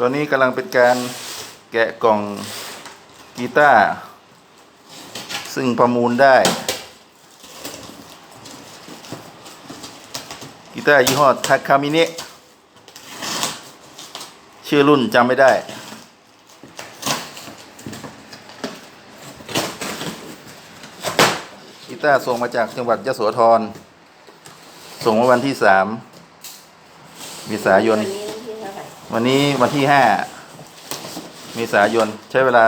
ตอนนี้กำลังเป็นการแกะกล่องกีตาร์ซึ่งประมูลได้ กีตาร์ยี่ห้อทาคามิเนะชื่อรุ่นจำไม่ได้ กีตาร์ส่งมาจากจังหวัดยะโสธร ส่งเมื่อวันที่สามเมษายน วันนี้ที่เท่าไหร่วันนี้วันที่ห้าเมษายนใช้เวลา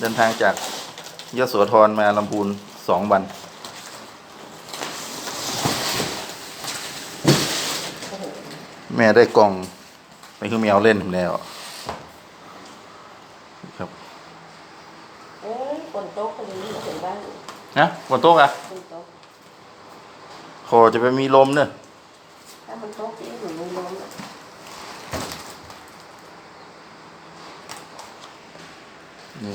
เดินทางจากยโสธรมาลำพูนสองวันโอ้โหแม่ได้กล่องไปคือแมวเล่นผมแล้วครับเอ้ยฝนตกคนนี้มาถึงบ้านนะบนโต๊ะอะฝนตกขอจะไปมีลมเนอะถ้ามันตกที่หนูไม่ล้มอะ นี่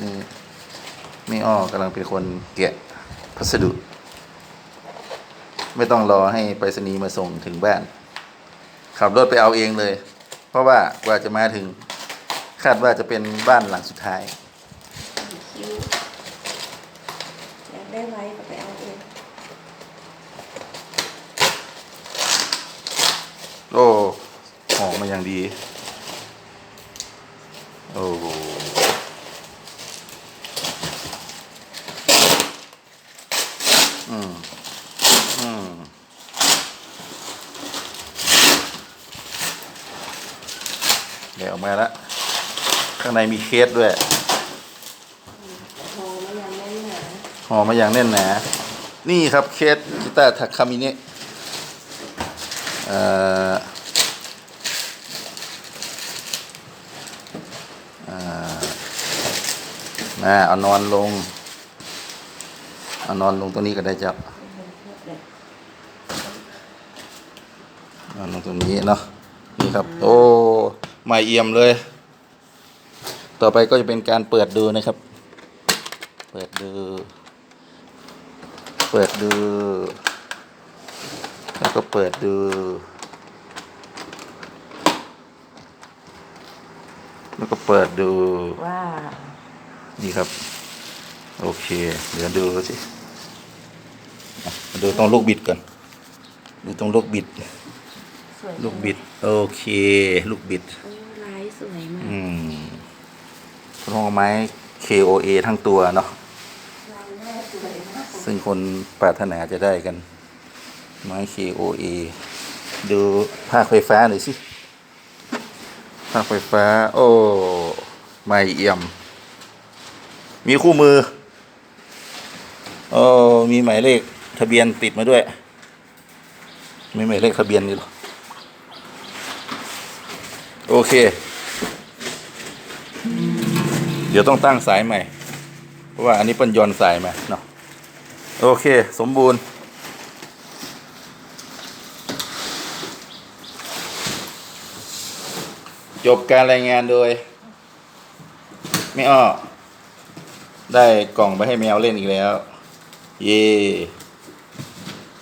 ไม่อ้อกำลังเป็นคนแกะพัสดุ ไม่ต้องรอให้ไปรษณีย์มาส่งถึงบ้าน ขับรถไปเอาเองเลย เพราะว่ากว่าจะมาถึง คาดว่าจะเป็นบ้านหลังสุดท้ายคิ้วอยากได้ไว้ก็ไปเอาเอง โอ้ออกมาอย่างดี โอ้โห อืม อืม เดี๋ยวออกมาแล้ว ข้างในมีเคสด้วยโทรมาอยังแน่นหนาห่อมาอย่างแน่นหนา นี่ครับเคสกีตาร์ทักคามิเนะเอ่ออ่าเอานอนลง นอนลงตรงนี้ก็ได้จ้ะนอนลงตรงนี้เนาะนี่ครับ โอ้ใหม่เอี่ยมเลย ต่อไปก็จะเป็นการเปิดดูนะครับ เปิดดู เปิดดู แล้วก็เปิดดูแล้วก็เปิดดูว้านี่ครับ โอเค เดี๋ยวดูสิอะมา ดูตรงลูกบิดก่อน ดูตรงลูกบิด สวยลูกบิด โอเค ลูกบิด โอ้ลายสวยมากอืมพวกไม้ KOA ทั้งตัวเนาะ ลายแม่สวยมากซึ่งคนปรารถนาจะได้กัน ไม้ KOA ดูภาคไฟฟ้าหน่อยสิ ภาคไฟฟ้า โอ้ ไม่เอี่ยม มีคู่มือ โอ้ มีหมายเลข ทะเบียนติดมาด้วย ไมีหมายเลขทะเบียนนี่หรอโอเค เดี๋ยวต้องตั้งสายใหม่ เพราะว่าอันนี้เป็นยอนสายมาเนาะโอเค สมบูรณ์ จบการรายงานโดย ไม่อ้อได้กล่องไปให้แมวเล่นอีกแล้ว เย่